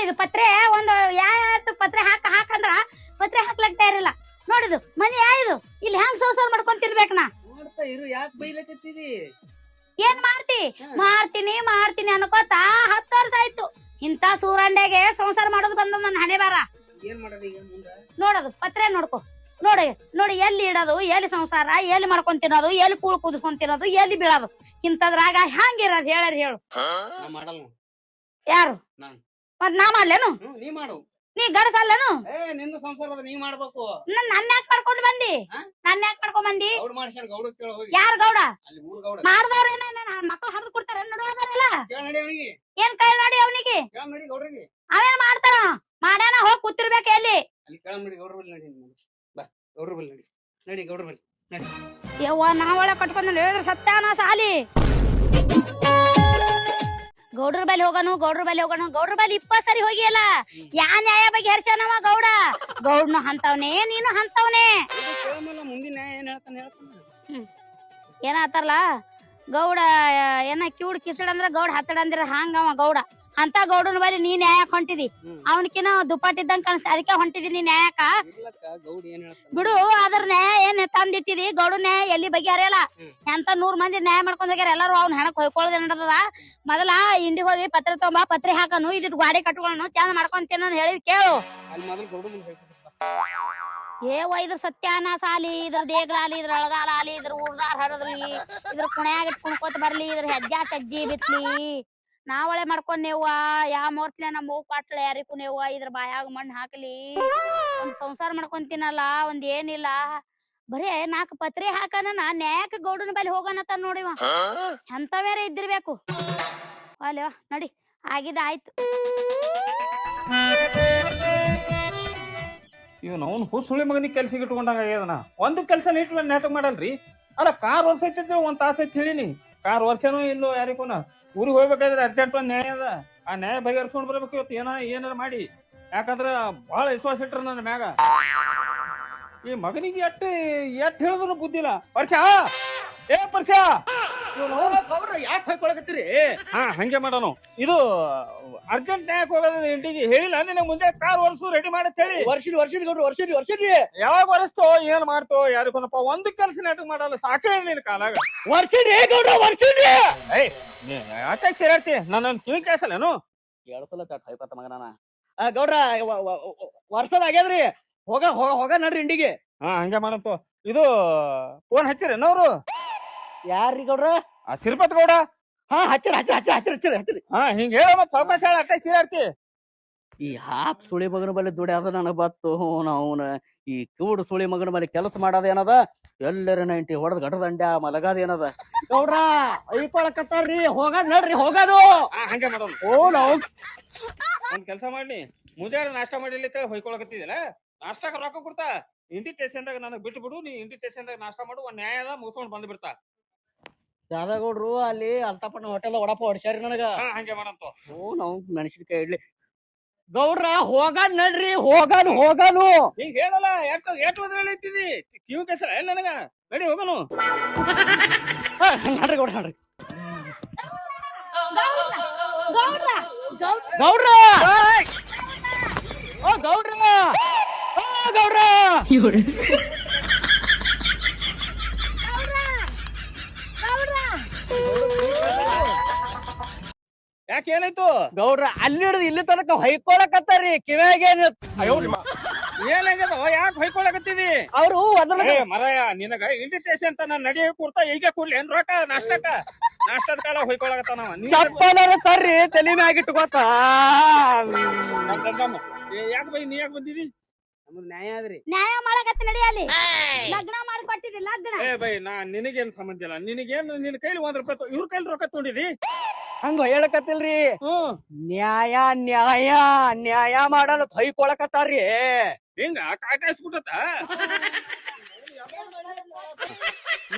ನೋಡಿದು ಪತ್ರೆ ಒಂದು ಯಾವತ್ತು ಪತ್ರೆ ಹಾಕ ಹಾಕಂದ್ರ ಪತ್ರೆ ಹಾಕ್ಲಕ್ ತಯಾರಿಲ್ಲ ನೋಡಿದು ಮನಿ ಯಾಯ್ದು ಇಲ್ಲಿ ಹೆಂಗ್ ಸಂಸಾರ ಮಾಡ್ಕೊಂಡ್ ತಿನ್ಬೇಕು ನಾ? ನೋಡ್ತಾ ಇರು ಯಾಕೆ ಬೈಲಕತ್ತಿದಿ ಏನ್ ಮಾಡ್ತಿ? ಮಾಡ್ತೀನಿ ಮಾಡ್ತೀನಿ ಅನ್ಕೋತ ಹತ್ತು ವರ್ಷ ಆಯ್ತು. ಇಂತ ಸೂರಂಡೆಗೆ ಸಂಸಾರ ಮಾಡೋದು ಬಂದ ನನ್ನ ಹಣೆ ಬಾರ ಏನ್ ಮಾಡೋದು ಈಗ ಮುಂದ? ನೋಡೋದು ಪತ್ರೆ ನೋಡ್ಕೊ. ನೋಡಿ ನೋಡಿ ಎಲ್ಲಿ ಇಡೋದು ಎಲ್ಲಿ ಸಂಸಾರ ಎಲ್ಲಿ ಮಾಡ್ಕೊಂಡ್ ತಿನ್ನೋದು ಎಲ್ಲಿ ಕೂಳ್ ಕುದಿಸ್ಕೊಂಡ್ ತಿನ್ನೋದು ಎಲ್ಲಿ ಬೀಳೋದು. ಇಂಥದ್ರಾಗ ಹ್ಯಾಂಗಿರೋದು ಹೇಳರ್ ಹೇಳು. ಯಾರು? ನಾನ್. ಮತ್ ನಾ ಮಾಡ್ಲೇನು? ನೀ ಮಾಡು. ನೀ ಗಡಸಲ್ಲೇನು ಏ ನಿಂದು ಸಂಸಾರ ಅದ ನೀ ಮಾಡ್ಬೇಕು. ನನ್ ನನ್ನ ಯಾಕೆ ಮಾಡ್ಕೊಂಡು ಬಂದಿ? ಹಾ? ನನ್ನ ಯಾಕೆ ಮಾಡ್ಕೊಂಡ್ ಬಂದಿ? ಗೌಡ ಮಾಡ್ಸ್ಯಾನ ಗೌಡ ಕೇಳ ಹೋಗಿ. ಯಾರ್ ಗೌಡ? ಅಲ್ಲಿ ಊರ್ ಗೌಡ. ಮಾಡ್ದವ್ರೇನ ಮಕ್ಕಳು ಹರಿದು ಕೊಡ್ತಾರ ನೋಡೋದಾರಲ್ಲ ಕೇಳ ನಡಿ ಅವನಿಗೆ. ಏನ್ ಕೈ ನೋಡಿ ಅವನಿಗೆ? ಕೇಳ ನಡಿ ಗೌಡ್ರಿಗೆ. ಅವೇನ್ ಮಾಡ್ತಾರ? ಮಾಡ್ಯಾನ ಹೋಗ್ ಕೂತಿರ್ಬೇಕ ಎಲ್ಲಿ? ಅಲ್ಲಿ ಕೇಳ ನಡಿ ಗೌಡ್ರ ಬಲ್ಲಿ ನಡಿ ನೀನು. ಬಾ ಗೌಡ್ರ ಬಲ್ಲಿ ನಡಿ. ನಡಿ ಗೌಡ್ರ ಬಲ್ಲಿ ಯವ್ವ ನಾವೊಳ ಕಟ್ಕೊಂಡ್ ಹೇಳಿದ್ರ ಸತ್ಯಾನ ಸಾಲಿ ಗೌಡ್ರ ಬಲಿ ಹೋಗನು, ಗೌಡ್ರ ಬಲಿ ಹೋಗನು, ಗೌಡ್ರ ಬಲಿ ಇಪ್ಪತ್ ಸರಿ ಹೋಗಿಯಲ್ಲ? ಯಾ ನ್ಯಾಯ ಬಗ್ಗೆ ಹರ್ಸ್ಯಾನವ ಗೌಡ? ಗೌಡ್ನು ಹಂತವನೇ, ನೀನು ಹಂತವ್ನೆ. ಮುಂದಿನ ಏನ್ ಗೌಡ, ಏನ ಕಿವುಡ್ ಕಿಸಡ ಅಂದ್ರ ಗೌಡ ಹತ್ತಡ ಅಂದಿರ ಹಂಗವ ಗೌಡ. ಅಂತ ಗೌಡನ ಬಳಿ ನೀ ನ್ಯಾಯಕ್ ಹೊಂಟಿದಿ. ಅವನಕಿನ ಇದ್ದಂಗ ಕಾಣಿಸ್ತ ಅದಕ್ಕೆ ಹೊಂಟಿದಿ ನ್ಯಾಯಕ ಏನ್ ಹೇಳ್ತಾನೆ? ಬಿಡು ಅದ್ರ ನ್ಯಾಯ ಏನ್ ತಂದಿಟ್ಟಿದಿ? ಗೌಡ ನ್ಯಾಯ ಎಲ್ಲಿ ಬಗೆಹರಿಯಲ್ಲ? ಅರಿಯಲ್ಲ ಎಂತ ನೂರ್ ಮಂದಿ ನ್ಯಾಯ ಮಾಡ್ಕೊಂಡ್ ಹೋಗ್ಯಾರ ಎಲ್ಲಾರು ಅವ್ನ ಹೆಣಕ್ ಹೊಯ್ಕೊಳ್ಳೋದ್ ನಡದ ಮೊದಲ ಇಂಡಿ ಹೋಗಿ ಪತ್ರ ತಗೊಂಬ ಪತ್ರೆ ಹಾಕನು ಇದ್ ಗಾಡಿ ಕಟ್ಕೊಳ್ಳೋನು ಚಂದ ಮಾಡ್ಕೊಂತೇನ ಹೇಳಿದ್ ಕೇಳು. ಏ ಏವ ಇದ್ರ ಸತ್ಯಾನ ಸಾಲಿ ಇದ್ರ ದೇಗ್ಲಾಲಿ ಇದ್ರ ಅಳಗಾಲ ಆಲಿ ಇದ್ರ ಊರ್ದಾರ್ ಹರದ್ರಿ ಇದ್ರ ಕುಣ್ಯಾಗ ಇಟ್ಕೊಂಡ್ ಬರ್ಲಿ ಇದ್ರ ಹೆಜ್ಜಾ ತಜ್ಜಿ ಬಿತ್ಲಿ. ನಾವಳೆ ಮಾಡ್ಕೊಂಡ್ ನೀವ ಯಾವ ಮೋರ್ತ್ಲೆ ನಮ್ಮ ಮೂಗ್ ಪಾಟ್ಲ ಯಾರಿಗೂ ನೀವ ಇದ್ರ ಬಾಯಾಗ ಮಣ್ಣು ಹಾಕ್ಲಿ. ಒಂದ್ ಸಂಸಾರ ಮಾಡ್ಕೊಂತೀನಲ್ಲ ಒಂದ್ ಏನಿಲ್ಲ. ಬರೇ ನಾಕ್ ಪತ್ರಿ ಹಾಕನ ನ್ಯಾಕ್ ಗೌಡನ ಬಲ್ಲಿ ಹೋಗನತ ನೋಡಿವ ಎಂತವೇರೆ ಇದ್ದಿರ್ಬೇಕು. ಅಲ್ವಾ ನಡಿ ಆಗಿದ ಆಯ್ತು. ಇವ್ನು ಅವ್ನು ಹುಸುಳಿ ಮಗನಿಗೆ ಕೆಲ್ಸಕ್ಕೆ ಇಟ್ಕೊಂಡಂಗ ಆಗ್ಯದನ. ಒಂದು ಕೆಲಸ ನೀಟ್ ನಾಟಕ ಮಾಡಲ್ರಿ? ಅಲ್ಲ ಕಾರ್ ವರ್ಷ ಐತಿ ಒಂದ್ ತಾಸ ಐತಿ ಹೇಳಿನಿ. ಕಾರ್ ವರ್ಷನೂ ಇಲ್ಲೋ ಯಾರಿಗೂನ. ಊರಿಗೆ ಹೋಗ್ಬೇಕಾದ್ರೆ ಅರ್ಜೆಂಟ್ ಒಂದು ನ್ಯಾಯ ಅದ. ಆ ನ್ಯಾಯ ಬಗೆಹರಿಸ್ಕೊಂಡ್ ಬರ್ಬೇಕು ಇವತ್ತು. ಏನ, ಏನಾರ ಮಾಡಿ. ಯಾಕಂದ್ರ ಬಹಳ ವಿಶ್ವಾಸ ಇಟ್ರ ನನ್ನ ಮ್ಯಾಗ. ಈ ಮಗನಿಗೆ ಎಟ್ಟು ಎಟ್ಟು ಹೇಳಿದ್ರು ಬುದ್ಧಿಲ್ಲ. ಪರ್ಷಾ ಏ ವರ್ಷ ಗೌಡ್ರ ಯಾಕೆ ಹೊಯ್ಕೊಳಕತ್ತೀರಿ ಹಾ ಹಂಗೆ ಮಾಡೋನು. ಇದು ಅರ್ಜೆಂಟ್ ನ್ಯಾಕ್ ಹೋಗೋದ ಇಂಟಿಗೆ ಹೇಳಿಲ್ಲ. ನಿನಗೆ ಮುಂದೆ ಕಾರ್ ವರ್ಷು ರೆಡಿ ಮಾಡತ್ ಹೇಳಿ. ವರ್ಷಿಡಿ ವರ್ಷಿಡಿ ಗೌಡ್ರ ವರ್ಷಿಡಿ ವರ್ಷಿಡಿ ಯಾವಾಗ ಒರೆಸ್ತೋ ಏನ್ ಮಾಡ್ತೋ ಯಾರಿಗೊನಪ್ಪ ಒಂದ್ ಕೆಲಸ ನಾಟಕ ಮಾಡಲ್ಲ ಸಾಕೇ ನಿನ್ ಕಾಲಾಗ. ವರ್ಷ ಗೌಡ್ರ ವರ್ಷಿಡಿ ಏಯ್ ಯಾಕೆ ಸೇರಾಡ್ತಿ ನನ್ನ ಕಿವಿ ಕೇಸಲ್ಲೇನು ಕೇಳ್ಸಲ್ಲ ತಟ್ ಹೊಯ್ಕೊತ ಮಗನಾನ ಆ ಗೌಡ್ರ ವರ್ಷದ ಆಗ್ಯದ್ರಿ? ಹೋಗ ಹೋಗ ಹೋಗ ನಡ್ರಿ ಇಂಡಿಗೆ ಹಾ ಹಂಗೆ ಮಾಡಂತು ಇದು ಫೋನ್ ಹಚ್ಚಿರೇನವ್ರು ಯಾರ್ರಿ ಗೌಡ್ರ? ಆ ಸಿರ್ಪತ್ ಗೌಡ? ಹಾ ಹಚ್ಚಿರ ಹಚ್ಚಿರ ಹಚ್ಚಿರ ಹಚ್ಚಿರ ಹಚ್ಚಿರ ಹಚ್ಚಿರಿ. ಹಾ ಹಿಂಗ ಹೇಳ ಮತ್ ಸಾವಕಾಶ ಹೇಳ ಅಟ್ಟೆ ಈ ಹಾಪ್ ಸುಳಿ ಮಗನ ಮೇಲೆ ದುಡಿ ಅದ ನನಗ್ ಬತ್ತು ಅವನ ಈ ಕಿವುಡು ಸುಳಿ ಮಗನ ಮೇಲೆ ಕೆಲಸ ಮಾಡೋದ ಏನದ? ಎಲ್ಲರ ನೈಂಟಿ ಹೊಡೆದ್ ಗಟದ ದಂಡ್ಯ ಮಲಗಾದ ಏನದ? ಗೌಡ್ರ ಐಕೊಳಕತ್ತಾರ್ರಿ ಹೋಗದ್ ನಡ್ರಿ ಹೋಗೋದು. ಹಾ ಹಂಗೆ ಮಾಡೋಣ ಓ ನಾವು ಒಂದ್ ಕೆಲಸ ಮಾಡಿ ಮುಂಜಾನೆ ನಾಷ್ಟ ಮಾಡಿಲ್ಲ ಅಂತ ಹೊಯ್ಕೊಳಕತ್ತಿದಲ್ಲ ನಾಷ್ಟಾಕ ರೊಕ್ಕ ಕೊಡ್ತಾ? ಇಂಡಿಟೇಷನ್ ಸ್ಟೇಷನ್ದಾಗ ನನಗೆ ಬಿಟ್ಟು ಬಿಡು ನೀ ಇಂಡಿಟೇಷನ್ ಸ್ಟೇಷನ್ದಾಗ ನಾಷ್ಟ ಮಾಡು ಒಂದ್ ನ್ಯಾಯದ ಮುಗಿಸ್ಕೊಂಡ್ ಬಂದ್ ಬಿಡ್ತಾ ಯಾದಗೌಡ್ರು ಅಲ್ಲಿ ಅಲ್ತಪ್ಪನ ಹೋಟೆಲ್ ಒಡಪ್ಪ ಹೊಡ್ಸ್ಯಾರಿ ನನಗ. ಹಾ ಹಂಗೆ ಮಾಡಂತು ಓ ನಾವು ಮೆಣಸಿನಕಾಯಿ ಇಡ್ಲಿ. ಗೌಡ್ರ ಹೋಗದ್ ನಡ್ರಿ ಹೋಗನು ಹೋಗನು. ಹಿಂಗ್ ಹೇಳಲ್ಲ ಯಾಕ ಹೋದ್ರೆ ಹೇಳ್ತಿದಿ ಕಿವಿ ಕೆಸರ ಏನ್ ನನಗ? ನಡಿ ಹೋಗೋನು. ಹಾ, ನಡ್ರಿ ಗೌಡ್ರ ನಡ್ರಿ. ಗೌಡ್ರ ಗೌಡ್ರ ಗೌಡ್ರ ಓ ಗೌಡ್ರ. ಓ ಗೌಡ್ರ. ಯಾಕೆ ಏನಾಯ್ತು? ಗೌಡ್ರ ಅಲ್ಲಿ ಹಿಡಿದು ಇಲ್ಲಿ ತನಕ ಹೊಯ್ಕೊಳಕತ್ತಾರಿ ಕಿವ್ಯಾಗ ಏನ ಏನಾಗ್ಯದ ಯಾಕೆ ಹೊಯ್ಕೊಳಕತ್ತಿದಿ ಅವ್ರು ಅದ್ರ ಏ ಮರಯ ನಿನಗ ಇನ್ವಿಟೇಷನ್ ತನ ನಡಿ ಕೊಡ್ತಾ ಈಗ ಕೂಡ್ಲಿ. ಏನ್ ರೊಕ್ಕ? ನಾಷ್ಟಕ್ಕ? ನಾಷ್ಟದ ಕಾಲ ಹೊಯ್ಕೊಳಕತ್ತಾನವ ಚಪ್ಪಲರ ತರ್ರಿ ತಲೆ ಮ್ಯಾಗ ಇಟ್ಕೋತ. ಯಾಕೆ ಬೈ ನೀ ಯಾಕೆ ಬಂದಿದಿ? ನಮ್ದು ನ್ಯಾಯ ಅದ್ರಿ ನ್ಯಾಯ ಮಾಡಕತ್ತಿ ನಡಿ ಅಲ್ಲಿ. ಲಗ್ನ ಮಾಡ್ಕೊಟ್ಟಿದಿ ಲಗ್ನ. ಏ ಬೈ ನಾ ನಿನಗೇನ್ ಸಂಬಂಧ ಇಲ್ಲ. ನಿನಗೇನು ನಿನ್ನ ಕೈಲಿ ಒಂದ್ ರೂಪಾಯಿ ತೊ- ಇವ್ರ ಕೈಲಿ ರೊಕ್ಕ ತೊಗೊಂಡಿದಿ ಹಂಗ ಹೇಳಕತ್ತಿಲ್ರಿ? ಹ್ಮ್. ನ್ಯಾಯ ನ್ಯಾಯ ನ್ಯಾಯ ಮಾಡಲು ಹೊಯ್ಕೊಳಕತ್ತಾರ್ರಿ ಹಿಂಗ ಕಾಟಾಯಿಸ್ಬಿಟ್ಟತ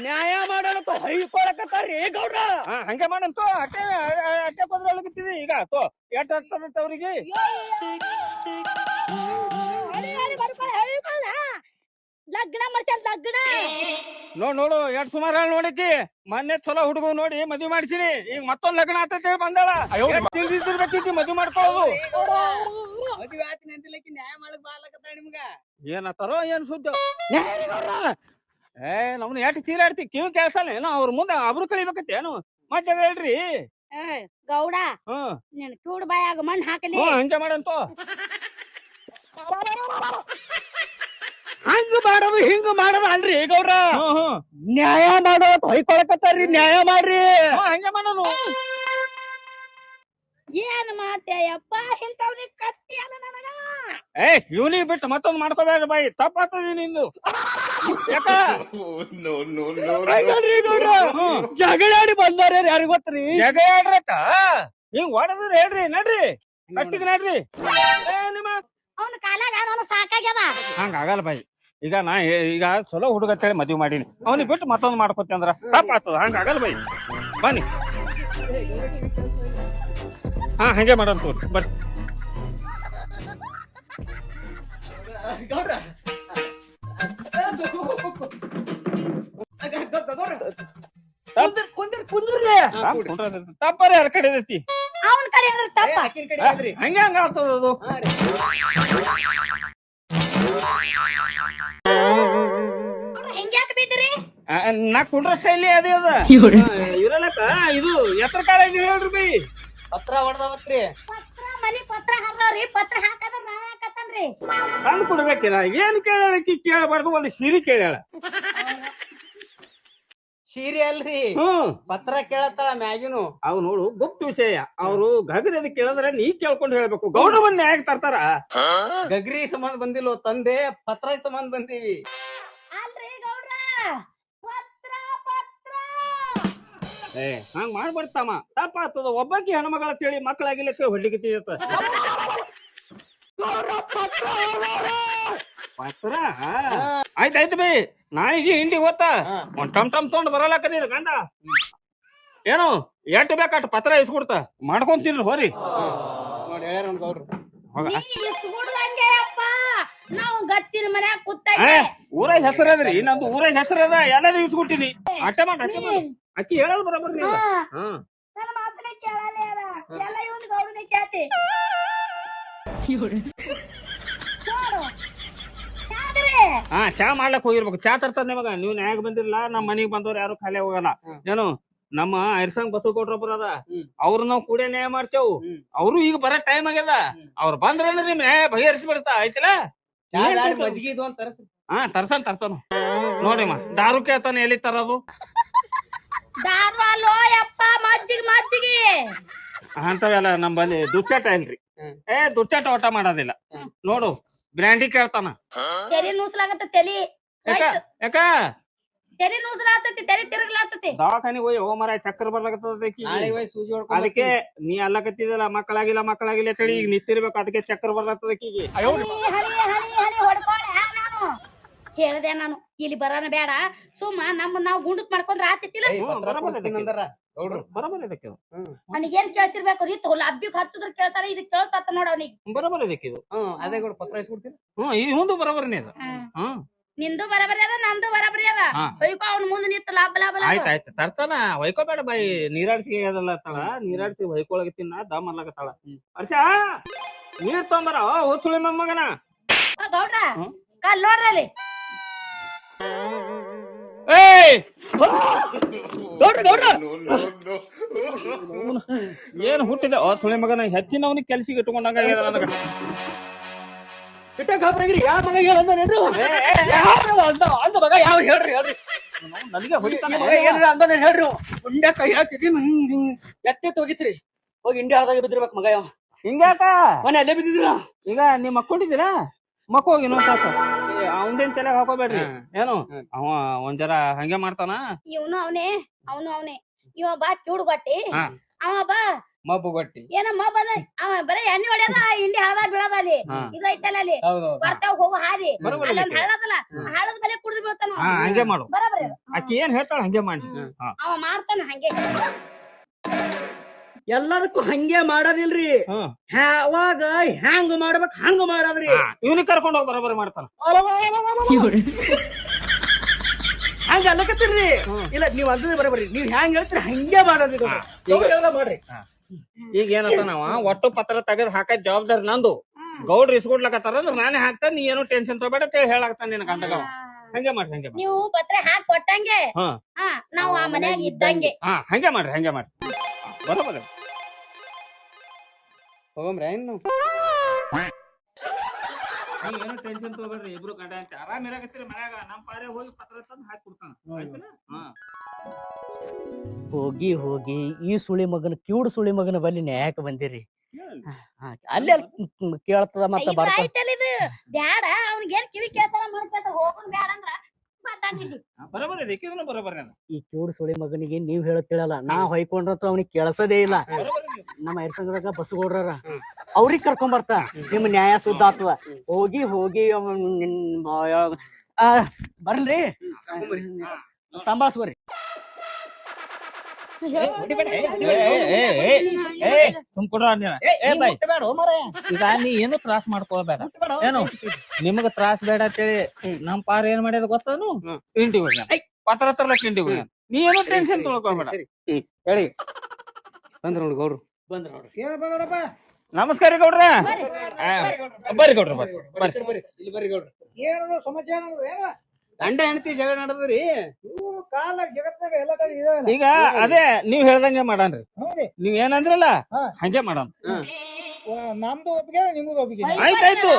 ನ್ಯಾಯ ಮಾಡಲು ಹೊಯ್ಕೊಳಕತ್ತಾರ್ರಿ ಗೌಡ್ರ. ಹಾ ಹಂಗೆ ಮಾಡಂತು ಅಟ್ಟೆ ಅಟ್ಟೆ ಕೊದ್ರೊಳಗಿತ್ತಿದಿ ಈಗ ತೋ ಎಷ್ಟ್ ಆಗ್ತದಂತ ಅವ್ರಿಗೆ? ಲಗ್ನ ಮಾಡ್ಸ್ಯಾರ ಲಗ್ನ? ನೋಡ್ ನೋಡು ಎರಡ್ ಸುಮಾರು ಹೇಳಿ ನೋಡಿಕಿ ಮೊನ್ನೆ ಚಲೋ ಹುಡುಗ ನೋಡಿ ಮದ್ವಿ ಮಾಡ್ಸಿನಿ ಈಗ ಮತ್ತೊಂದ್ ಲಗ್ನ ಅಂತ ಹೇಳಿ ಬಂದಾಳ. ತಿಳಿದಿರ್ಬೇಕೈತಿ ಮದ್ವಿ ಮಾಡ್ಕೊಳ್ಳೋದು. ಮದ್ವೆ ಆತೀನಿ ಅಂತಿಲ್ಲಕಿ ನ್ಯಾಯ ಮಾಡಕ್ ಬಾಲಕತ್ತಾಳ ನಿಮ್ಗ. ಏನತ್ತಾರೋ ಏನ್ ಸುದ್ದ? ಏ ನಮ್ನ ಎಷ್ಟ್ ಚೀರಾಡ್ತಿ? ಕಿವಿ ಕೇಳ್ಸಲ್ಲ ಏನೋ ಅವ್ರ ಮುಂದೆ ಅಬ್ರು ಕಳಿಬೇಕತ್ತೆ ಏನು? ಮತ್ತೆ ಹೇಳ್ರಿ. ಗೌಡ ಹ್ಮ್. ನಿನ್ ಕೂಡ್ ಬಾಯಾಗ ಮಣ್ಣು ಹಾಕಲಿ. ಹಂಗೆ ಮಾಡಂತ. ಹಂಗ ಮಾಡೋದು ಹಿಂಗ ಮಾಡೋದು ಅಲ್ರಿ ಗೌಡ್ರ. ನ್ಯಾಯ ಮಾಡೋ ಹೊಯ್ಕೊಳಕತ್ತಾರ್ರಿ ನ್ಯಾಯ ಮಾಡ್ರಿ. ಹಂಗೆ ಮಾಡೋದು. ಏನ್ ಮಾಡ್ತೇಯಪ್ಪ ಇಂಥವ್ನಿಗೆ ಕತ್ತಿ ಅಲ್ಲ ನನಗ. ಏ ಇವನಿ ಬಿಟ್ಟು ಮತ್ತೊಂದು ಮಾಡ್ಕೋಬೇಡ ಬಾಯಿ. ತಪ್ಪಾಗ್ತದೆ ನಿಂದು. ಯಾಕ. ಜಗಳಾಡಿ ಬಂದಾರ ಯಾರಿಗ ಗೊತ್ತ್ರಿ? ಜಗಳಾಡ್ರಕ್ಕ ಹಿಂಗ್ ಹೊಡೆದ್ರೆ ಹೇಳ್ರಿ ನಡ್ರಿ. ಕಟ್ಟಿದ್ ನಡ್ರಿ. ಏ ನಿಮ್ಮ ಅವನ ಕಾಲಾಗ ನಾನು ಸಾಕಾಗ್ಯದ ಹಂಗ ಆಗಲ್ಲ ಬಾಯಿ. ಈಗ ನಾ ಹೇ- ಈಗ ಚಲೋ ಹುಡುಗ ಅಂತೇಳಿ ಮದ್ವಿ ಮಾಡೀನಿ. ಅವ್ನಿಗೆ ಬಿಟ್ಟು ಮತ್ತೊಂದು ಮಾಡ್ಕೊತಿ ಅಂದ್ರ ತಪ್ಪಾಗ್ತದ ಹಂಗ ಆಗಲ್ಲ ಬಾಯಿ. ಬನ್ನಿ. ಹಾ ಹಂಗೆ ಮಾಡಂತ ಬರ್ರಿ ಗೌಡ್ರ. ಕುಂದ್ರ ಕುಂದ್ರ ಕುಂದ್ರಿ ತಪ್ಪರ ಯಾರ ಕಡೆ ಐತಿ ಅವನ್ ಕಡೆ ಅಂದ್ರೆ ತಪ್ಪ. ಹಂಗೆ ಹಂಗ ಆಗ್ತದ ಅದು. ಹೆಂಗ್ಯಾಕ್ ಬಿದ್ರಿ ಆ, ನಾ ಕುಂಡ್ರ ಸ್ಟೈಲಿ ಅದೇ ಅದ. ಇರಲಕ ಇರಲಕ್ಕ ಇದು ಎತ್ತರ ಕಾಲ ಇದೆ ಹೇಳ್ರಿ ಬೈ. ಪತ್ರ ಹೊಡೆದವತ್ರಿ. ಪತ್ರ ಮನಿ ಪತ್ರ ಹಾಕವ್ರಿ ಪತ್ರ ಹಾಕದ್ರ ನಾ ಹಾಕತ್ತನ್ರಿ ತಂದು ಕೊಡ್ಬೇಕಿಲ್ಲ. ಏನ್ ಕೇಳಕ್ಕೆ ಕೇಳಬಾರ್ದು ಒಂದು ಸಿರಿ ಕೇಳ್ಯಾಳ. ಸೀರೆ ಅಲ್ರಿ. ಹ್ಮ್. ಪತ್ರ ಕೇಳತ್ತಾಳ ಮ್ಯಾಗಿನು. ಅವ್ ನೋಡು ಗುಪ್ತ ವಿಷಯ. ಅವ್ರು ಗಗದ ಕೇಳಿದ್ರೆ ನೀ ಕೇಳ್ಕೊಂಡು ಹೇಳ್ಬೇಕು. ಗೌಡವನ್ನ ಹೇಗ್ ಯಾಕೆ ತರ್ತಾರ? ಗಗ್ರಿ ಸಂಬಂಧ ಬಂದಿಲ್ಲ ತಂದೆ ಪತ್ರ ಸಂಬಂಧ ಬಂದೀವಿ. ಅಲ್ರಿ ಗೌಡ್ರ ಪತ್ರ ಪತ್ರ. ಏ ಹಂಗ್ ತಪ್ಪ ಆಗ್ತದ. ಒಬ್ಬಾಕಿ ಹೆಣ್ಮಗಳ ತಿಳಿ ಮಕ್ಕಳಾಗಿಲ್ಲ ಹೊಡ್ಲಿಕ್ಕೆ ಪತ್ರ? ಆಯ್ತಾಯ್ತು ಬೈ. ನಾಳೆಗೆ ಹಿಂಡಿ ಗೊತ್ತಾ. ಒಂದ್ ಟಮ್ ಟಮ್ ತಗೊಂಡ್ ಬರಲಾಕ ನೀನು ಗಂಡ? ಏನು ಎಂಟು ಬೇಕು ಅಷ್ಟು ಪತ್ರ ಇಸ್ಕೊಡ್ತ? ಮಾಡ್ಕೊಂತೀನಿ ಹೋರಿ. ನೋಡಿ ಹೇಳ್ಯಾರ ನಮ್ ಗೌಡ್ರು. ಹೋಗ. ನೀ ಸುಗುಡ್ದಂಗೆ ಅಪ್ಪ. ನಾವು ಗಚ್ಚಿನ ಮನ್ಯಾಗ ಏ, ಕೂತೈತೆ ಊರಾಗ ಹೆಸರದ್ರಿ ನಂದು ಊರ ಹೆಸರದ ಎಲ್ಲಾರು ಇಸ್ಕೊಟ್ಟಿನಿ. ಅಟ್ಟೆ ಮಾಡ ಅಟ್ಟೆ ಮಾಡ. ಅಕ್ಕಿ ಹೇಳೋದು ಬರೋಬರ್ ನೀವು ನನ್ನ ಮಾತನ್ನ ಎಲ್ಲ ಇವನ್ ಗೌಡನೆ ಕೇಳ್ತಿ. ನೋಡು? ಹಾ ಚಾ ಮಾಡ್ಲಕ್ ಹೋಗಿರ್ಬೇಕು. ಚಾ ತರ್ತಾರ ನಿಮಗ. ನೀವ್ ನ್ಯಾಗ ಬಂದಿರ್ಲ ನಮ್ಮ ಮನಿಗ್ ಬಂದವ್ರ ಯಾರು ಖಾಲಿ ಹೋಗಲ್ಲ ಏನು ನಮ್ಮ ಐರ್ಸಂಗ್ ಬಸ್ ಕೊಟ್ರೊಬ್ಬರ ಅದ. ಅವ್ರು ನಾವ್ ಕೂಡ ನ್ಯಾಯ ಮಾಡ್ತೇವು. ಅವ್ರು ಈಗ ಬರೋ ಟೈಮ್ ಆಗ್ಯದ. ಅವ್ರ ಬಂದ್ರ ನಿಮ್ ನ್ಯಾಯ ಬಗೆಹರಿಸಿ ಬಿಡ್ತಾ ಆಯ್ತಲ್ಲ? ಚಾ ಏನ್ ಮಜ್ಗಿ ಇದು ಅಂತ ತರಸ್ ಹಾ ತರ್ಸನ್ ತರ್ಸನು. ನೋಡಿಮ್ಮ ದಾರು ಕೇಳ್ತಾನೆ ಎಲ್ಲಿ ತರೋದು? ದಾರ್ವಾಲೋ ಯಪ್ಪ ಮಜ್ಜಿಗೆ ಮಜ್ಜಿಗೆ. ಅಂತವೆಲ್ಲ ನಮ್ಮಲ್ಲಿ ದುಚ್ಚಾಟ ಇಲ್ರಿ. ಏ ದುಚ್ಚಾಟ ಊಟ ಮಾಡೋದಿಲ್ಲ. ನೋಡು ಬ್ರ್ಯಾಂಡಿ ಕೇಳ್ತಾನ. ತೆರಿ ನೂಸ್ಲಾಗತ್ತ ತೆಲಿ. ಯಾಕ? ತೆರಿ ಯಾಕ? ತೆರಿ ನೂಸ್ಲಾತತಿ ತೆರಿ ತಿರುಗ್ಲಾತತಿ ದವಾಖಾನಿ ಹೋಗಿ ಓ ಮರ ಚಕ್ಕರ್ ಬರ್ಲಾಗತ್ತದ ನಾಳೆ ಹೋಗಿ ಸೂಜಿ ಹೊಡ್ಕೊಂಡ್ ಅದಕ್ಕೆ ನೀ ಅಲ್ಲಕತ್ತಿದಲ್ಲ ಮಕ್ಕಳಾಗಿಲ್ಲ ಮಕ್ಕಳಾಗಿಲ್ಲ ತಳಿ ಈಗ ನಿಂತಿರ್ಬೇಕು ಅದಕ್ಕೆ ಚಕ್ರ ನಾನು? ಹೇಳ್ದೆ ನಾನು ಇಲ್ಲಿ ಬರೋಣ ಬೇಡ. ಸುಮ್ಮ ನಮ್ಮ ನಾವು ಗುಂಡಕ್ ಮಾಡ್ಕೊಂಡ್ರ ಆತಿತ್ತಿಲ್ಲ ಏಯ್, ಬರಬರ ಇದಕ್ಕೆ ಇದು. ಅವನಿಗೇನ್ ಕೇಳ್ಸಿರ್ಬೇಕು? ರೀ ತೊಗೊಲ್ಲ ಅಬ್ಬಿಗ್ ಹಚ್ಚದ್ರ ಕೇಳ್ತಾರ ಇದಕ್ ಕೇಳ್ತಾತ ನೋಡ ಅವನಿಗೆ. ಬರೋಬರ್ ಇದಕ್ಕೆ ಇದು. ಹ್ಮ್ ಅದೇ ಗೌಡ್ರು ಪತ್ರ ಇಸ್ಕೊಡ್ತೀನಿ. ಹ್ಮ್ ಈ ಮುಂದೆ ಬರೋಬರ್ನೇ ಇದು ಹ್ಮ್. ನಿಂದು ಬರಬರಿ ಅದ ನಮ್ದು ಬರಬರಿ ಅದ. ಹಾ. ಬೈಕೋ ಅವ್ನ ಮುಂದೆ ನಿಂತ ಲಾಭ ಲಾಭ ಲಾಭ ಆಯ್ತ್ ಆಯ್ತ್. ತರ್ತಾನ. ಹೊಯ್ಕೋಬೇಡ ಬಾಯಿ ನೀರಾಡ್ಸಿ ಅದಲ್ಲ ತಳ. ನೀರಾಡ್ಸಿ ಹೊಯ್ಕೊಳಗತ್ತಿನ ದಮ್ ಅಲ್ಲಕತ್ತಾಳ ಹರ್ಷ ನೀರ್ ತೊಂಬರ? ಮೊಮ್ಮಗನ. ಆ, ಗೌಡ್ರ ಹ್ಮ್. ಕಾಲ್ ನೋಡ್ರಿ ಏನ್ ಹುಟ್ಟಿದೆ? ಆ ಸುಳಿ ಮಗನ ಹೆಚ್ಚಿನ ಅವನಿಗೆ ಕೆಲ್ಸಿಗೆ ಇಟ್ಕೊಂಡಂಗ ನನಗ. ಇಟ್ಟ ಗಾಬ್ರಾಗಿರಿ ಯಾವ ಮಗ ಹೇಳಂದ ನೆನ್ರು ಅಂದ? ಅಂದ ಮಗ ಯಾವ ಹೇಳ್ರಿ ಹೇಳ್ರಿ. ನನಗೆ ಹೊಡಿತಾನೆ ಏನ್ರ ಅಂದ ಹೇಳ್ರಿ ಉಂಡೆ ಕೈ ಹಾಕಿದೀನಿ ಎತ್ತೆ ಹೋಗಿತ್ರಿ ಹೋಗಿ ಇಂಡಿಯಾದಾಗ ಬಿದ್ದಿರ್ಬೇಕು ಮಗ ಯಾವ ಹಿಂಗ್ಯಾಕ? ಮನೆ ಅಲ್ಲೇ ಬಿದ್ದಿದ್ರ ಈಗ ನೀವ್ ಮಕ್ಕೊಂಡಿದ್ದೀರಾ ಮಕ್ಕೋಗಿ ಇನ್ನೊಂದ್ ತಾಸ. ಅವಂದೇನ್ ತಲೆ ಹಾಕೋಬೇಡ್ರಿ. ಏನು. ಅವ ಒಂದ್ ಜರ ಹಂಗೆ ಮಾಡ್ತಾನ? ಇವನು ಅವನೇ ಅವನು ಅವನೇ. ಇವ ಬಾ ಚೂಡ್ ಗೊಟ್ಟಿ ಹಾ. ಅವ ಬಾ. ಮಬ್ಬು ಗಟ್ಟಿ ಏನ ಬಂದ ಅವ ಬರೇ ಎಣ್ಣೆ ಹೊಡ್ಯದ ಆ ಇಂಡಿ ಹಳದ ಬೀಳದ ಅಲ್ಲಿ. ಹಾ. ಇದು ಐತಲ್ಲ ಅಲ್ಲಿ. ಹೌದೌದು. ಬರ್ತಾವ ಹೋಗು ಹಾದಿ. ಬರೋಬ್ಬರಿ ಅಲ್ಲೊಂದ್ ಐತಿ. ಹಳ್ಳದಲ್ಲ ಬಿಡ್ತಾನ ಹಳ್ಳದ ಮೇಲೆ ಕುಡ್ದು ಬೀಳ್ತಾನ ಹಾ ಹಂಗೆ ಮಾಡು. ಬರಬರ. ಆಕಿ ಏನ್ ಹೇಳ್ತಾಳ? ಹಂಗೆ ಮಾಡಿ. ಹಾ. ಅವ ಮಾಡ್ತಾನ ಹಂಗೆ. ಎಲ್ಲದಕ್ಕೂ ಹಂಗೆ ಮಾಡೋದಿಲ್ರಿ. ಅವಾಗ ಯಾವಾಗ ಹ್ಯಾಂಗ್ ಮಾಡ್ಬೇಕು ಹಂಗ ಮಾಡೋದ್ರಿ. ಇವನಿಗೆ ಕರ್ಕೊಂಡು ಹೋಗಿ ಬರೋಬರಿ ಮಾಡ್ತಾನ. ಹಂಗ ಅಲ್ಲಕತ್ತೀರಿ. ಇಲ್ಲ ನೀವ್ ಅಂದ್ರೆ ಬರೋಬರಿ. ನೀವ್ ಹ್ಯಾಂಗ್ ಹೇಳ್ತೀರಿ ಹಂಗೆ ಮಾಡೋದ್ರಿ ಮಾಡ್ರಿ. ಈಗ ಏನಂತ ನಾವ ಒಟ್ಟು ಪತ್ರ ತೆಗೆದ್ ಹಾಕದ್ ಜವಾಬ್ದಾರಿ ನಂದು. ಗೌಡ್ರು ಇಸ್ಕೊಡ್ಲಕತ್ತಾರ ಅಂದ್ರೆ ನಾನೇ ಹಾಕ್ತಾನೆ ನೀ ಏನು ಟೆನ್ಷನ್ ತಗೋಬೇಡ ಅಂತ ಹೇಳಿ ಹೇಳಾಕ್ತಾನೆ ನಿನ್ನ ಹಂಗೆ ಮಾಡ್ರಿ ಹಂಗೆ ಮಾಡ್ರಿ. ನೀವು ಪತ್ರ ಹಾಕಿ ಕೊಟ್ಟಂಗೆ? ನಾವು ಆ ಮನ್ಯಾಗ ಇದ್ದಂಗೆ. ಹಾ ಹಂಗೆ ಮಾಡ್ರಿ ಹಂಗೆ ಮಾಡ್ರಿ. ಬರೋಬರ. ಹೋಗಮ್ರಿ ಏನ್ ನಾವು ಏನು ಟೆನ್ಷನ್ ತಗೋಬೇಡ್ರಿ ಇಬ್ರು ಗಂಡ ಅಂತ ಆರಾಮ್ ಇರಾಕತ್ತೀರಿ ಮನ್ಯಾಗ ನಮ್ ಪಾರೆ ಹೋಗಿ ಪತ್ರ ತಂದು ಹಾಕಿ ಕೊಡ್ತಾನ. ಆಯ್ತಲ್ಲ? ಹಾ. ಹೋಗಿ ಹೋಗಿ ಈ ಸುಳಿ ಮಗನ ಕಿವುಡು ಸುಳಿ ಮಗನ ಬಲ್ಲಿ ನ್ಯಾಯಕ್ ಬಂದಿರಿ. ಹಾ, ಅಲ್ಲೇ ಕೇಳ್ತದ ಮತ್ತ ಇದು. ಬ್ಯಾಡ ಅವ್ನಿಗೇನ್ ಕಿವಿ ಕೇಳ್ತಾರ ಮನ್ ಹೋಗೋಣ ಬ್ಯಾಡ ಅಂದ್ರ ಬರೋಬರ ಈ ಕಿವುಡ್ ಸುಳಿ ಮಗನಿಗೆ ನೀವ್ ಹೇಳತ್ತಿಳಲ್ಲ ನಾ ಹೊಯ್ಕೊಂಡ್ರತ್ರ ಅವ್ನಿಗೆ ಕೇಳಸದೇ ಇಲ್ಲ. ನಮ್ಮ ಐರ್ಸಂಗದಾಗ ಬಸ್ ಕೊಡ್ರಾರ ಅವ್ರಿಗೆ ಕರ್ಕೊಂಡ್ ಬರ್ತಾ. ನಿಮ್ ನ್ಯಾಯ ಸುದ್ದ ಆತದ ಹೋಗಿ ಹೋಗಿ ಅವ್ನ್ ನಿನ್ ಬರ್ರಿ ಆ, ಬರ್ಲ್ರಿ. ಸಂಭಾಳ್ಸ್ಬರ್ರಿ ಸುಮ್ ಕೊಡ್ರ ಏ ಬಾಯ್ ಈಗ ನೀ ಏನು ತ್ರಾಸ್ ಮಾಡ್ಕೋಬೇಡ ಏನು ನಿಮಗ ತ್ರಾಸ್ ಬೇಡ ಅಂತೇಳಿ ನಮ್ ಪಾರ್ ಏನ್ ಮಾಡ್ಯದ ಗೊತ್ತಾನು ಇಂಟಿ ಹೋಗ್ಯಾನ ಪತ್ರ ತರಲ ಇಂಟಿ ಹೋಗ್ಯಾನ ನೀ ಏನು ಟೆನ್ಷನ್ ತೊಳ್ಕೊಬೇಡ ಹೇಳಿ ಬಂದ್ರ ನೋಡ್ ಗೌಡ್ರು ಬಂದ್ರ ನೋಡ್ರಿ ನಮಸ್ಕಾರ ಗೌಡ್ರ ಬರ್ರಿ ಗೌಡ್ರ ಬರ್ರಿ ಬರ್ರಿ ಇಲ್ಲಿ ಬರ್ರಿ ಗೌಡ್ರು ಏನು ಸಮಾಚಾರ ಏನು ಗಂಡ ಹೆಂಡತಿ ಜಗಳ ನಡೆದ್ರಿ ಇವು ಕಾಲ ಜಗತ್ನಾಗ ಎಲ್ಲ ಕಡೆ ಈಗ ಅದೇ ನೀವ್ ಹೇಳ್ದಂಗೆ ಮಾಡಾನ್ರಿ. ನೀವ್ ಏನಂದ್ರಲ್ಲ ಹಾ. ಹಂಗೆ ಮಾಡೋಣ. ವ- ನಮ್ದು ಒಪ್ಪಿಗೆ ನಿಮ್ದು ಒಪ್ಪಿಗೆ. ಆಯ್ತಾಯ್ತು.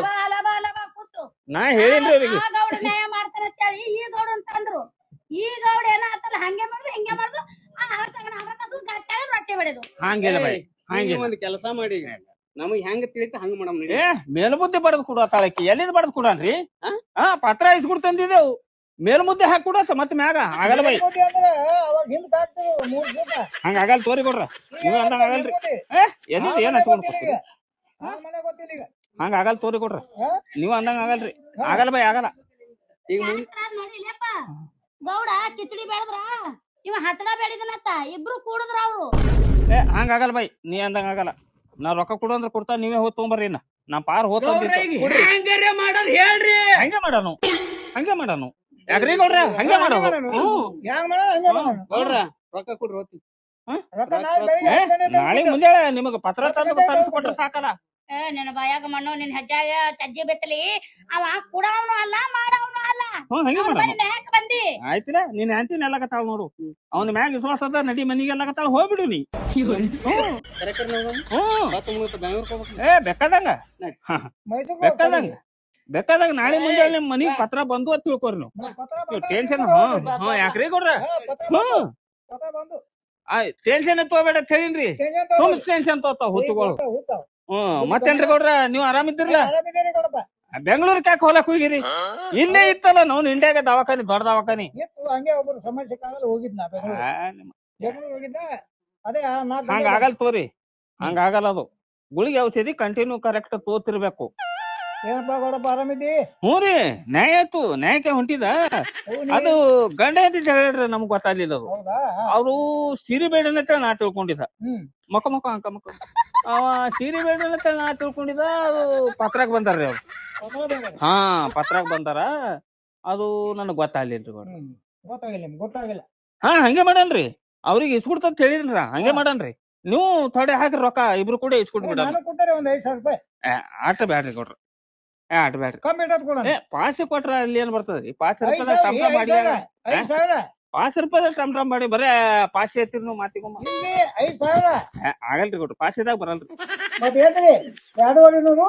ನಾ ಹೇಳಿನ್ರಿ ಅವ್ರಿಗೆ. ಗೌಡ ನ್ಯಾಯ ಮಾಡ್ತಾನ ಅಂತೇಳಿ ಈ ಗೌಡ ಅಂತಂದ್ರು ಈ ಗೌಡ ಏನಾತಲ್ಲ ಹಂಗೆ ಮಾಡುದು ಹಿಂಗೆ ಮಾಡುದು. ಆ ಹಂಗ ಕಸು ಗಟ್ಟಾಗ ರೊಟ್ಟಿ ಬಡಿದು ಹಂಗಿಲ್ಲ ಬಾಯ್ ಹಂಗಿಲ್ಲ ಒಂದ್ ಕೆಲಸ ಮಾಡಿ. ನಮಗ್ ಹೆಂಗ್ ತಿಳಿತ ಹಂಗ ಮಾಡಮ್. ಏ ಮೇಲ್ಮುದ್ದೆ ಬಡದ್ ಕೊಡ ತಾಳಕಿ. ಎಲ್ಲಿಂದ ಬಡದ್ ಕೊಡನ್ರಿ? ಆ? ಹಾ ಪತ್ರ ಇಸ್ಕೊಡ್ ತಂದಿದ್ದೇವು. ಮೇಲ್ಮುದ್ದೆ ಹಾಕಿ ಕೊಡ ಮತ್ತೆ ಮ್ಯಾಗ ಆಗಲ್ಲ ಬೈ. ಹಂಗ ಆಗಲ್ಲ ತೋರಿ ಕೊಡ್ರ. ನೀವ್ ಅಂದಂಗ ಆಗಲ್ರಿ. ಏ ಎಲ್ಲಿಂದ ಏನ್ ಹಚ್ಕೊಂಡ್ ಕೊಡ್ತೀರಿ ಆ ಮನೆ ಗೊತ್ತಿಲ್ಲ ಈಗ. ಹಂಗ ಆಗಲ್ಲ ತೋರಿ ಕೊಡ್ರ? ನೀವ್ ಅಂದಂಗ ಆಗಲ್ರಿ. ಆಗಲ್ಲ ಬೈ ಆಗಲ್ಲ. ಈಗ ಗೌಡ ಕಿಚಡಿ ಬೆಳೆದ್ರ ಇವ ಹಚ್ಚಡ ಬೆಳಿದನತ್ತ ಇಬ್ರು ಕೂಡಿದ್ರ ಅವ್ರು. ಏ ಹಂಗ ಆಗಲ್ಲ ಬೈ. ನೀ ಅಂದಂಗ ಆಗಲ್ಲ. ನಾ ರೊಕ್ಕ ಕೊಡು ಅಂದ್ರೆ ಕೊಡ್ತಾ ನೀವೇ ಹೋಗಿ ತಗೊಂಬರ್ರಿ ಇನ್ನ. ನಾ ಪಾರ್ ಹೋಗ್ ಗೌಡ್ರ ಈಗ ಮಾಡೋದ್ ಹೇಳ್ರಿ. ಹಂಗೆ ಮಾಡನು. ಹಂಗೆ ಮಾಡಾನು. ಯಾಕ್ರಿ ಗೌಡ್ರ? ಹಂಗೆ ಹ್ಮ್. ಮಾಡ ಹಂಗ ಮಾಡ ಗೌಡ್ರ ರೊಕ್ಕ ಕೊಡ್ರಿ ಹೋಗ್ತೀನಿ. ನಾಳೆ ಮುಂದೆ ಏ, ನಾಳೆ ಮುಂಜಾನೆ ನಿಮಗ ಪತ್ರ ತಂದು ತರಿಸ್ಕೊಟ್ರೆ ಸಾಕಲ್ಲ. ಏ ನಿನ್ನ ಬಾಯಾಗ ಮಣ್ಣು ನಿನ್ ಹೆಜ್ಜಾಗ ಚಜ್ಜಿ ಬೆತ್ತಲಿ. ಅವ ಕುಡವನು ಅಲ್ಲ ಮಾಡವನು ಅಲ್ಲ. ಹ್ಮ್ ಹಂಗೆ ಅವ್ನ್ ಮಾಡೋಣ ಬರೀ ಮ್ಯಾಕ್ ಬಂದಿ. ಆಯ್ತಿಲ್ಲ ನೀನ್ ಹೆಂಡತಿನ ಎಲ್ಲಕತ್ತಾಳ ನೋಡು. ಅವ್ನ ಮ್ಯಾಗ ವಿಶ್ವಾಸ ಅದ ನಡಿ ಮನಿಗೆ ಎಲ್ಲಕತ್ತಾಳ ಹೋಗ್ಬಿಡು ನೀ. ಹೋಗ್ಬೇಕು ಏ ಬೆಕ್ಕದಂಗ. ಮೈಸೂರು ಬೇಕಾದಂಗ ಬೇಕಾದಂಗ ನಾಳೆ ಮುಂದೆ ನಿಮ್ ಮನಿಗ್ ಪತ್ರ ಬಂದು ಅಂತ ತಿಳ್ಕೊರಿ ನೀವು. ಟೆನ್ಷನ್ ಹ್ಮ್ ಹ್ಮ್ ಯಾಕ್ರಿ ಕೊಡ್ರ ಹ್ಮ್ ಪತ್ರ ಬಂದು. ಆಯ್ ಟೆನ್ಷನ್ ತಗೋಬೇಡ ಅಂತ ಹೇಳಿನ್ರಿ. ಸುಮ್ ಟೆನ್ಷನ್ ತಗೋತಾವ ಹುತ್ತುಗಳು ಹ್ಮ್ ಮತ್ತೇನ್ರಿ ಗೌಡ್ರ? ನೀವ್ ಆರಾಮಿದ್ದಿರಲ್ಲ ಆರಾಮಿದ್ದೀರಿ ಗೌಡಪ್ಪ. ಬೆಂಗಳೂರಿಗೆ ಯಾಕೆ ಹೋಲಕ್ ಹೋಗಿರಿ? ಇಲ್ಲೇ ಇತ್ತಲ್ಲ ನಾವು ಇಂಡಿಯಾಗ ದವಾಖಾನಿ ದೊಡ್ಡ ದವಾಖಾನಿ. ಇತ್ತು ಹಂಗೆ ಸಮಸ್ಯೆ ಬೆಂಗಳೂರು. ಬೆಂಗಳೂರು ಹೋಗಿದ್ದ ಅದೇ ಆ ಆಗಲ್ಲ ಆಗಲ್ ತೋರಿ. ಹಂಗ ಆಗಲ್ಲ ಅದು. ಗುಳಿಗೆ ಔಷಧಿ ಕಂಟಿನ್ಯೂ ಕರೆಕ್ಟ್ ತೋತಿರ್ಬೇಕು. ಏನಪ್ಪ ಗೌಡಪ್ಪ ಆರಾಮಿದ್ದಿ ಹ್ಞೂ ರೀ ನ್ಯಾಯ ಆಯ್ತು ನ್ಯಾಯಕ್ಕೆ ಹೊಂಟಿದ. ಅದು ಗಂಡ ಅಂತ ಹೇಳ್ರಿ ನಮ್ಗ್ ಗೊತ್ತಾಗ್ಲಿಲ್ಲ ಅದು. ಹೌದಾ? ಅವ್ರು ಸಿರಿ ಬೇಡನ ಅಂತ ನಾ ತಿಳ್ಕೊಂಡಿದ್ದ. ಹ್ಮ್. ಮಕ್ಕ ಮಕ್ಕ ಅಂಕ ಮಕ್ಕ ಅವ ಸೀರೆ ಬೇಡ ಅಂತ ನಾ ತಿಳ್ಕೊಂಡಿದ್ದ ಅದು ಪತ್ರಾಕ್ ಬಂದಾರ್ರಿ ಅವ್ರು. ಹಾ ಪತ್ರಾಕ್ ಬಂದಾರ. ಅದು ನನಗ್ ಗೊತ್ತಾಗ್ಲಿಲ್ರಿ ಗೊತ್ತಾಗಿಲ್ಲ ನಿಮ್ಗೆ ಗೊತ್ತಾಗಿಲ್ಲ. ಹಾ ಹಂಗೆ ಮಾಡನ್ರಿ. ಅವ್ರಿಗೆ ಇಸ್ಕೊಡ್ತಂತ ಹೇಳಿದ್ರ ಹಂಗೆ ಮಾಡನ್ರಿ. ನೀವು ಥೊಡೆ ಹಾಕಿ ರೊಕ್ಕ ಇಬ್ರು ಕೂಡ ಇಸ್ಕೊಟ್ ಬಿಡ ನಾನು ಕೊಟ್ಟರೆ ಒಂದ್ ಐದ್ ಸಾವಿರ ರೂಪಾಯಿ. ಆಟ ಬ್ಯಾಡ್ರಿ ಕೊಡ್ರಿ. ಏ ಆಟ ಬ್ಯಾಡ್ರಿ. ಪಾಸಿ ಇಟ್ಟದ್ ಕೊಡೋಣ. ಏ ಪಾಸ್ ಕೊಟ್ರ ಅಲ್ಲಿ ಏನ್ ಬರ್ತದ್ರಿ? ಪಾಸ್ ರೂಪಾಯಿ ಮಾಡಿ ಸಾವಿರ. ಪಾಸ್ ರೂಪಾಯಿ ಟಮ್ ಟಮ್ ಮಾಡಿ ಬರೇ ಪಾಶಿ ಐತಿರಿ ನೀವು ಮಾತಿಗೊಮ್ಮ ಇಲ್ಲಿ ಐದ್ ಸಾವಿರ. ಏ, ಆಗಲ್ರಿ ಕೊಡ್ರಿ ಪಾಸ್ ಇದಾಗ ಬರಲ್ರಿ ಎರಡೂವರೆ ನೂರು?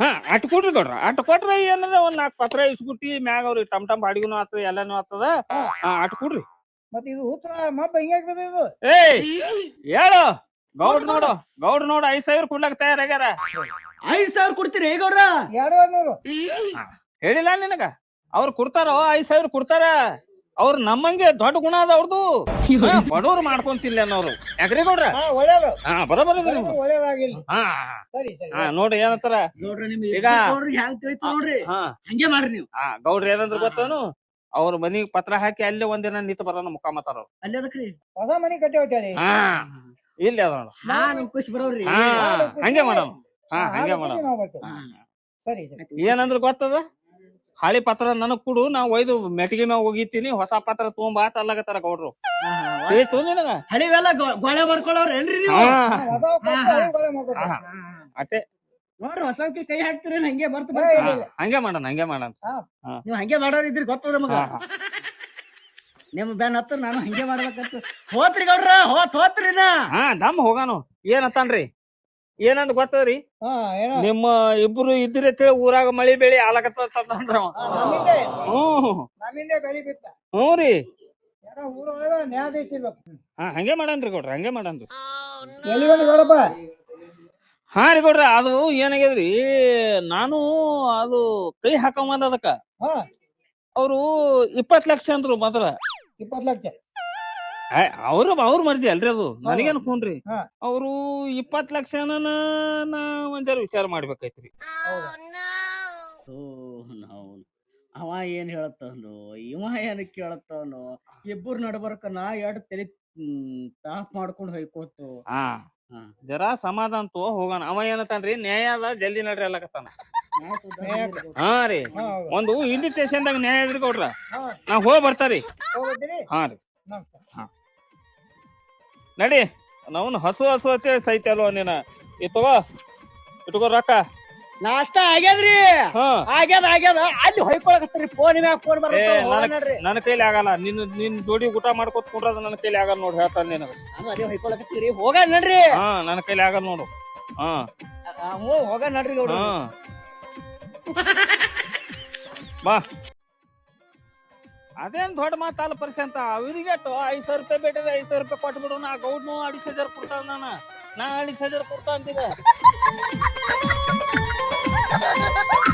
ಹಾ ಅಟ್ ಕೊಡ್ರಿ ಕೊಡ್ರಿ ಅಟ್ ಕೊಟ್ರ ಏನಂದ್ರೆ ಒಂದ್ ನಾಲ್ಕು ಪತ್ರ ಇಸ್ಗುಟ್ಟಿ ಮ್ಯಾಗ ಅವ್ರಿಗೆ ಟಮ್ ಟಮ್ ಬಾಡಿಗೆನೂ ಆಗ್ತದ ಎಲ್ಲಾನು ಆತದ. ಹಾ. ಅಟ್ ಕೊಡ್ರಿ. ಮತ್ತೆ ಇದು ಹುತ್ರ ಮಬ್ಬ ಹಿಂಗೆ ಆಗ್ತದೆ ಇದು? ಏಯ್ ಹೇಳು. ಗೌಡ್ ನೋಡು ಗೌಡ್ ನೋಡು ಐದ್ ಸಾವಿರ ಕೊಡ್ಲಕ್ ತಯಾರಾಗ್ಯಾರ. ಐದ್ ಸಾವಿರ ಕೊಡ್ತೀರಿ ಗೌಡ್ರ? ಎರಡೂವರೆ ನೂರು. ಹೇಳಿಲ್ಲ ನಿನಗ? ಅವ್ರು ಕೊಡ್ತಾರೋ ಐದ್ ಸಾವಿರ ಕೊಡ್ತಾರ? ಅವ್ರ ನಮ್ಮಂಗೆ ದೊಡ್ಡ ಗುಣ ಅದ ಅವ್ರದ್ದು ಬಡವ್ರು ಮಾಡ್ಕೊಂತಿಲ್ಲ ಅನ್ನೋರು. ಯಾಕ್ರಿ ಗೌಡ್ರ? ಹಾ ಒಳ್ಳೇದು ಹಾ ಬರೋಬರ. ಒಳ್ಳೇದಾಗಿಲ್ಲ ಹಾ. ಸರಿ ಸರಿ. ಹಾ ನೋಡ್ರಿ ಏನಂತಾರ? ನಿಮ್ಗೆ ಈಗ- ತಿಳಿತು ನೋಡ್ರಿ? ಹಾ. ಹಂಗೆ ಮಾಡ್ರಿ ನೀವು. ಹಾ ಗೌಡ್ರ ಏನಂದ್ರ ಗೊತ್ತಾನು? ಅವ್ರ ಮನಿಗ್ ಪತ್ರ ಹಾಕಿ ಅಲ್ಲೇ ಒಂದಿನ ನಿಂತು ಬರೋಣ ಮುಖ ಮಾತಾರ ಅವ್ರು. ಅಲ್ಲಿ ಅದಕ್ರಿ ಹೊಸ ಮನಿ ಕಟ್ಟಿ ಹಾ. ಇಲ್ಲಿ ಅದ ನೋಡು. ನಾನು ಖುಷಿ ಬರೋರಿ ಹಾ ಹಂಗೆ ಮಾಡೋಣ ಹಾ ಹಂಗೆ ಮಾಡೋಣ ಸರಿ ಸರಿ. ಏನಂದ್ರ ಗೊತ್ತದ? ಹಳಿ ಪತ್ರ ನನಗ್ ಕೊಡು ನಾ ಒಯ್ದು ಮೆಟ್ಟಿಗೆ ಮ್ಯಾಗ ಹೋಗಿತೀನಿ ಹೊಸ ಪತ್ರ ತುಂಬಾ ಅಲ್ಲಾಗತ್ತಾರ ಗೌಡ್ರು. ತಿಳಿತು ನಿನಗ ಹಳಿವೆಲ್ಲ ಗೊಳೆ ನೀವು. ಅಟ್ಟೆ. ನೋಡ್ರಿ ಹೊಸಕ್ಕೆ ಕೈ ಹಾಕ್ತಿರಿ ಹಂಗೆ ಬರ್ತ. ಹಂಗೆ ಮಾಡೋಣ ಹಂಗೆ ಮಾಡೋಣ. ನೀವು ಹಂಗೆ ಮಾಡೋರ್ ಇದ್ರಿ ಗೊತ್ತದ ನಮಗ. ನಿಮ್ ಬ್ಯಾನ್ ಹತ್ರ ನಾನು ಹಂಗೆ ಮಾಡ್ಬೇಕಂತ. ಹೋತ್ರಿ ಗೌಡ್ರ ಹೋತ್ ಹೋತ್ರಿ ನಾ. ಹಾ ದಮ್ ಹೋಗಾನು. ಏನಂತಾನ್ರಿ ಏನಂತ ಗೊತ್ತದ್ರಿ? ಹಾ, ಏನೋ? ನಿಮ್ಮ ಇಬ್ರು ಇದ್ರೆ ಹೇಳಿ ಊರಾಗ ಮಳಿ ಬೆಳಿ ಆಲಕತ್ತಂದ್ರ ನಮ್ಮಿಂದೆ. ಹ್ಮ್ ನಮ್ಮಿಂದೆ ಬೆಳಿ ಬಿತ್ತ. ಹ್ಞೂ ರೀ. ಏನೋ ಊರೊಳಗ ನ್ಯಾಯ ಐತಿಲ್ಬೇಕು ಹಾ ಹಂಗೆ ಮಾಡನ್ರಿ ಕೊಡ್ರಿ ಹಂಗೆ ಮಾಡನ್ರಿ. ಎಲ್ಲಿ ಬಂದು ಬೇಡಪ್ಪ ಹಾ ರೀ ಕೊಡ್ರಿ ಅದು ಏನಾಗ್ಯದ್ರಿ ನಾನು ಅದು ಕೈ ಹಾಕೊಂಬಂದ ಅದಕ್ಕ. ಹಾ. ಅವ್ರು ಇಪ್ಪತ್ ಲಕ್ಷ ಅಂದ್ರು ಮೊದಲ ಇಪ್ಪತ್ತು ಲಕ್ಷ. ಅವ್ರ ಅವ್ರ ಮರ್ಜಿ ಅಲ್ರಿ ಅದು. ನನಗೇನು ಫೋನ್ರಿ ಹಾ. ಅವ್ರು ಇಪ್ಪತ್ ಲಕ್ಷನ ನಾ ಒಂದ್ ವಿಚಾರ ಮಾಡ್ಬೇಕೈತ್ರಿ ಓ ನಾವು. ಅವ ಏನ್ ಹೇಳತ್ತವನು ಇವ ಏನ್ ಕೇಳತ್ತವನು ಇಬ್ಬರು ನಡ್ಬರ್ಕ ನಾ ಎರಡು ತಲೆ ತಾಪ್ ಮಾಡ್ಕೊಂಡು ಹೊಯ್ಕೋತು. ಹಾ. ಹಾ. ಜರಾ ಸಮಾಧಾನ ತೋ ಹೋಗೋಣ. ಅವ ಏನತ್ತಾನ್ರಿ ನ್ಯಾಯ ಅದ ಜಲ್ದಿ ನಡ್ರಿ ಅಲ್ಲಕತ್ತಾನ. ಕತ್ತಾನ. ಹಾ ರೀ. ಒಂದು ಇಂಡಿ ಒಂದು ಇನ್ವಿಟೇಷನ್ದಾಗ ನ್ಯಾಯ ಇದ್ರಿ ಕೊಡ್ರ ಹಾ. ನಾ ಹೋಗಿ ಬರ್ತಾರಿ? ಹಾ ರೀ. ನಡಿ ನಾವು ಹಸು ಹಸು ಅತ್ತೆ ಸೈತಿ ಅಲ್ವ ನೀನ? ಈ ತಗೋ ಇಟ್ಕೋ ರೊಕ್ಕ. ನಾಷ್ಟ ಆಗ್ಯದ್ರಿ? ಹಾ. ಆಗ್ಯದ ಆಗ್ಯದ. ಅಲ್ಲಿ ಹೊಯ್ಕೊಳಕತ್ರಿ ಫೋನ್ ಮ್ಯಾಗ ಫೋನ್ ಏ, ನನ್ನ ಕೈಲಿ ಆಗಲ್ಲ. ನಿನ್ನ ನಿನ್ ಜೋಡಿ ಊಟ ಮಾಡ್ಕೊತ ಕುಂಡ್ರದ ನನ್ನ ಕೈಲಿ ಆಗಲ್ಲ ನೋಡಿ ಹೇಳ್ತಾನೆ ನಿನಗ ಅದು ಹೊಯ್ಕೊಳಕತ್ತೀರಿ. ಹೋಗ ನಡ್ರಿ. ಹಾ ನನ್ನ ಕೈಲಿ ಆಗಲ್ಲ ನೋಡು. ಹಾ. ಹೋಗಾ ಹ್ಞೂ ಹೋಗ ನಡ್ರಿ ಗೌಡ್ರ. ಹಾ. ಬಾ. ಅದೇನ್ ದೊಡ್ಡ ಮಾತಲ್ಲ ಪರ್ಸೆಂಟ್ ಅವ್ರಿಗೆ ಐದ್ ಸಾವಿರ ರೂಪಾಯಿ ಬೇಟದ ಐದ್ ಸಾವಿರ ರೂಪಾಯಿ ಕೊಟ್ಬಿಡು. ನಾ ಗೌಡ್ನು ಅಡಿಸ್ ಹಜಾರ್ ಕೊಡ್ತಾವ ನಾನು. ನಾ ಅಡಿಸ್ ಹಜಾರ್ ಕೊಡ್ತಾ ಅಂತಿದ್ದೆ